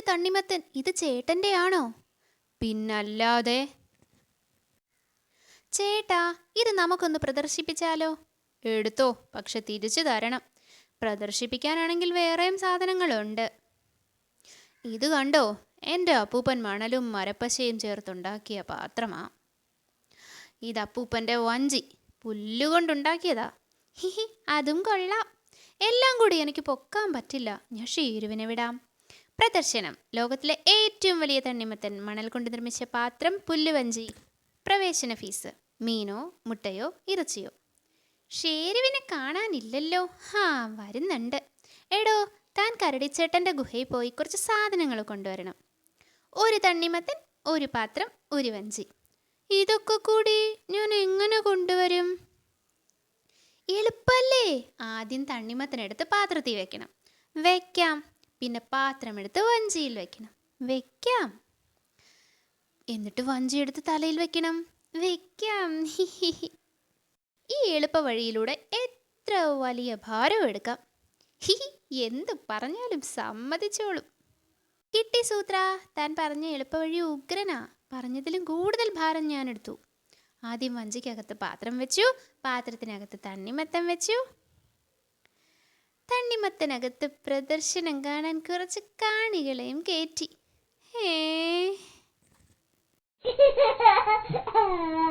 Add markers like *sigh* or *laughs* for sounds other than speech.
ആദ്യത്തെ തണ്ണിമത്തൻ ഇത് ചേട്ടന്റെയാണോ? പിന്നല്ലാതെ. ചേട്ടാ ഇത് നമുക്കൊന്ന് പ്രദർശിപ്പിച്ചാലോ? എടുത്തോ പക്ഷെ തിരിച്ചു തരണം. പ്രദർശിപ്പിക്കാനാണെങ്കിൽ വേറെയും സാധനങ്ങളുണ്ട്. ഇത് കണ്ടോ എന്റെ അപ്പൂപ്പൻ മണലും മരപ്പശയും ചേർത്തുണ്ടാക്കിയ പാത്രമാ. ഇത് അപ്പൂപ്പന്റെ വഞ്ചി പുല്ലുകൊണ്ടുണ്ടാക്കിയതാ. ഹിഹി അതും കൊള്ളാം. എല്ലാം കൂടി എനിക്ക് പൊക്കാൻ പറ്റില്ല. ഞാൻ ഷീരുവിനെ വിടാം. പ്രദർശനം. ലോകത്തിലെ ഏറ്റവും വലിയ തണ്ണിമത്തൻ മണൽ കൊണ്ട് നിർമ്മിച്ച പാത്രം പുല്ലുവഞ്ചി പ്രവേശന ഫീസ് മീനോ മുട്ടയോ ഇറച്ചിയോ. ഷേരുവിനെ കാണാനില്ലല്ലോ. ഹാ വരുന്നുണ്ട്. എടോ താൻ കരടിച്ചേട്ടന്റെ ഗുഹയിൽ പോയി കുറച്ച് സാധനങ്ങൾ കൊണ്ടുവരണം. ഒരു തണ്ണിമത്തൻ ഒരു പാത്രം ഒരു വഞ്ചി. ഇതൊക്കെ കൂടി ഞാൻ എങ്ങനെ കൊണ്ടുവരും? എളുപ്പല്ലേ? ആദ്യം തണ്ണിമത്തനെടുത്ത് പാത്രത്തിൽ വെക്കണം. വെക്കാം. പിന്നെ പാത്രം എടുത്ത് വഞ്ചിയിൽ വെക്കണം. വെക്കാം. എന്നിട്ട് വഞ്ചി എടുത്ത് തലയിൽ വെക്കണം. വെക്കാം. ഈ എളുപ്പ വഴിയിലൂടെ എത്ര വലിയ ഭാരം എടുക്കാം. ഹി എന്ത് പറഞ്ഞാലും സമ്മതിച്ചോളും. കിട്ടി സൂത്ര. താൻ പറഞ്ഞ എളുപ്പവഴി ഉഗ്രനാ. പറഞ്ഞതിലും കൂടുതൽ ഭാരം ഞാൻ എടുത്തു ആദ്യം വഞ്ചിക്കകത്ത് പാത്രം വെച്ചു. പാത്രത്തിനകത്ത് തണ്ണിമത്തം വെച്ചു. തണ്ണിമത്തനകത്ത് പ്രദർശനം കാണാൻ കുറച്ച് കാണികളെയും കയറ്റി ഏ *laughs*